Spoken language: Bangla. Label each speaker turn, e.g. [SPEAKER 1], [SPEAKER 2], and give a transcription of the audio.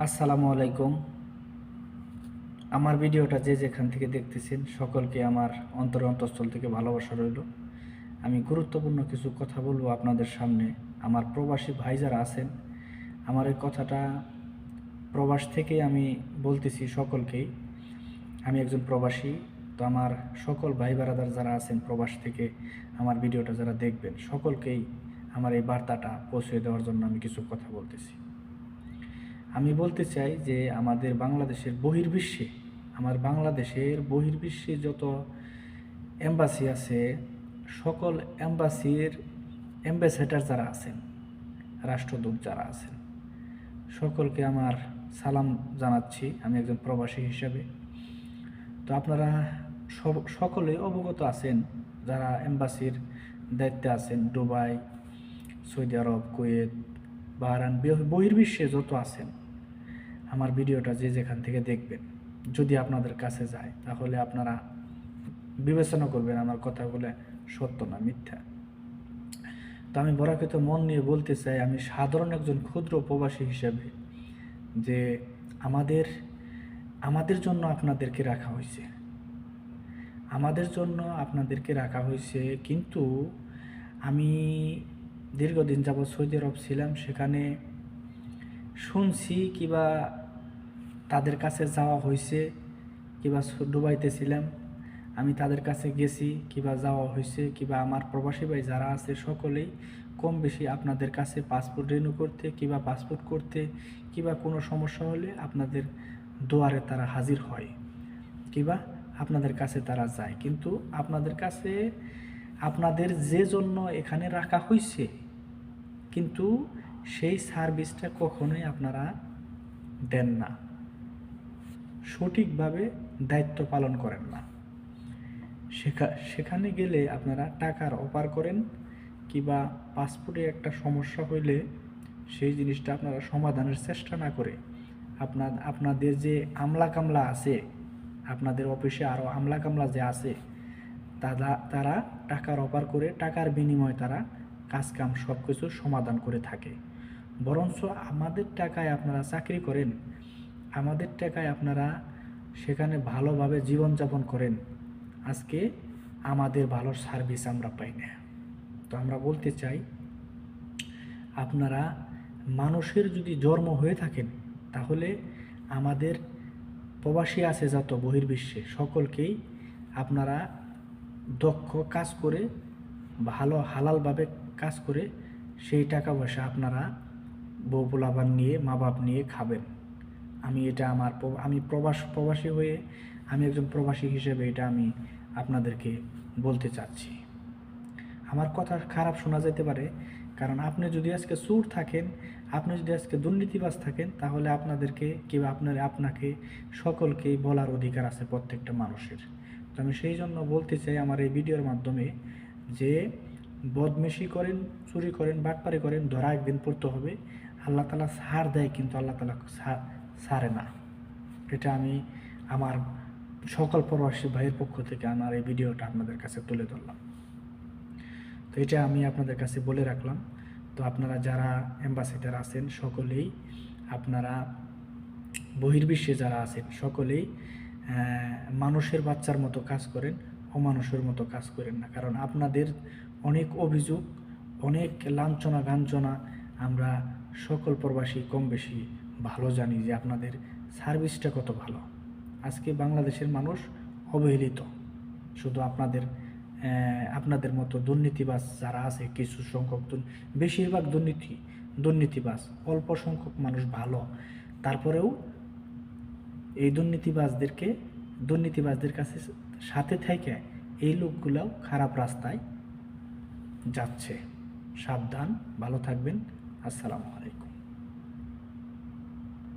[SPEAKER 1] আসসালামু আলাইকুম। আমার ভিডিওটা যে যেখান থেকে দেখতেছেন, সকলকে আমার অন্তর অন্তঃস্থল থেকে ভালোবাসা রইল। আমি গুরুত্বপূর্ণ কিছু কথা বলব আপনাদের সামনে। আমার প্রবাসী ভাই যারা আছেন, আমার এই কথাটা প্রবাস থেকেই আমি বলতেছি সকলকেই। আমি একজন প্রবাসী, তো আমার সকল ভাই বারাদার যারা আছেন প্রবাস থেকে আমার ভিডিওটা যারা দেখবেন, সকলকেই আমার এই বার্তাটা পৌঁছে দেওয়ার জন্য আমি কিছু কথা বলতেছি। আমি বলতে চাই যে আমাদের বাংলাদেশের বহির্বিশ্বে, আমার বাংলাদেশের বহির্বিশ্বে যত এম্বাসি আছে, সকল এম্বাসির অ্যাম্বাসেডার যারা আছেন, রাষ্ট্রদূত যারা আছেন, সকলকে আমার সালাম জানাচ্ছি। আমি একজন প্রবাসী হিসাবে। তো আপনারা সকলে অবগত আছেন যারা এম্বাসির দায়িত্বে আছেন, Dubai, Saudi Arab, Kuwait Bahrain বহ- বহির্বিশ্বে যত আছেন। আমার ভিডিওটা যে যেখান থেকে দেখবেন, যদি আপনাদের কাছে যায়, তাহলে আপনারা বিবেচনা করবেন আমার কথাগুলো সত্য না মিথ্যা। তো আমি বরাকৃত মন নিয়ে বলতে চাই, আমি সাধারণ একজন ক্ষুদ্র উপবাসী হিসেবে যে আমাদের আমাদের জন্য আপনাদেরকে রাখা হয়েছে। আমাদের জন্য আপনাদেরকে রাখা হয়েছে, কিন্তু আমি দীর্ঘদিন যাবৎ সৌদি আরব ছিলাম, সেখানে শুনছি কিবা তাদের কাছে যাওয়া হয়েছে কিবা দুবাইতে ছিলাম আমি তাদের কাছে গেছি, কিবা যাওয়া হয়েছে কিবা আমার প্রবাসী ভাই যারা আছে সকলেই কম বেশি আপনাদের কাছে পাসপোর্ট রিনিউ করতে, কিবা পাসপোর্ট করতে, কিবা কোনো সমস্যা হলে আপনাদের দুয়ারে তারা হাজির হয়, কিবা আপনাদের কাছে তারা যায়। কিন্তু আপনাদের কাছে আপনাদের যে জন্য এখানে রাখা হয়েছে কিন্তু সেই সার্ভিসটা কখনোই আপনারা দেন না। সঠিকভাবে দায়িত্ব পালন করেন না। সেখা- সেখানে গেলে আপনারা টাকার অপার করেন কিবা পাসপোর্টে একটা সমস্যা হইলে সেই জিনিসটা আপনারা সমাধানের চেষ্টা না করে আপনার আপনাদের যে আমলা কামলা আছে, আপনাদের অফিসে আরও আমলা কামলা যে আছে তারা তারা টাকার অপার করে টাকার বিনিময়ে তারা কাজকাম সব কিছু সমাধান করে থাকে। বরঞ্চ আমাদের টাকায় আপনারা চাকরি করেন আমাদের টাকায় আপনারা সেখানে ভালোভাবে জীবনযাপন করেন। আজকে আমাদের ভালো সার্ভিস আমরা পাই না। তো আমরা বলতে চাই, আপনারা মানুষের যদি জন্ম হয়ে থাকেন, তাহলে আমাদের প্রবাসী আছে যত বহির্বিশ্বে, সকলকেই আপনারা দক্ষ কাজ করে, ভালো, হালালভাবে কাজ করে সেই টাকা পয়সা আপনারা বউ নিয়ে মা বাপ নিয়ে খাবেন। আমি এটা আমার আমি প্রবাস, প্রবাসী হয়ে আমি একজন প্রবাসী হিসেবে এটা আমি আপনাদেরকে বলতে চাচ্ছি। আমার কথা খারাপ শোনা যেতে পারে, কারণ আপনি যদি আজকে চোর থাকেন, আপনি যদি আজকে দুর্নীতিবাজ থাকেন, তাহলে আপনাদেরকে কিংবা আপনার, আপনাকে সকলকেই বলার অধিকার আছে প্রত্যেকটা মানুষের। তো আমি সেই জন্য বলতে চাই আমার এই ভিডিওর মাধ্যমে যে বদমেশি করেন, চুরি করেন, বাটপারি করেন, ধরা একদিন পড়তে হবে। আল্লাহ তালা সার দেয় কিন্তু আল্লাহ তালা সারে না। এটা আমি আমার সকল প্রবাসী ভাইয়ের পক্ষ থেকে আমার এই ভিডিওটা আপনাদের কাছে তুলে ধরলাম। তো এটা আমি আপনাদের কাছে বলে রাখলাম। তো আপনারা যারা অ্যাম্বাসেডার আছেন, সকলেই আপনারা বহির্বিশ্বে যারা আছেন, সকলেই মানুষের বাচ্চার মতো কাজ করেন, অমানুষের মতো কাজ করেন না। কারণ আপনাদের অনেক অভিযোগ, অনেক লাঞ্ছনা গাঞ্ছনা আমরা সকল প্রবাসী কম বেশি ভালো জানি যে আপনাদের সার্ভিসটা কত ভালো। আজকে বাংলাদেশের মানুষ অবহেলিত। শুধু আপনাদের আপনাদের মতো দুর্নীতিবাজ যারা আছে, কিছু সংখ্যক বেশিরভাগ দুর্নীতি, দুর্নীতিবাজ, অল্প সংখ্যক মানুষ ভালো। তারপরেও এই দুর্নীতিবাজদেরকে, দুর্নীতিবাজদের কাছে সাথে থেকে এই লোকগুলাও খারাপ রাস্তায় যাচ্ছে। সাবধান, ভালো থাকবেন। আসসালামু আলাইকুম।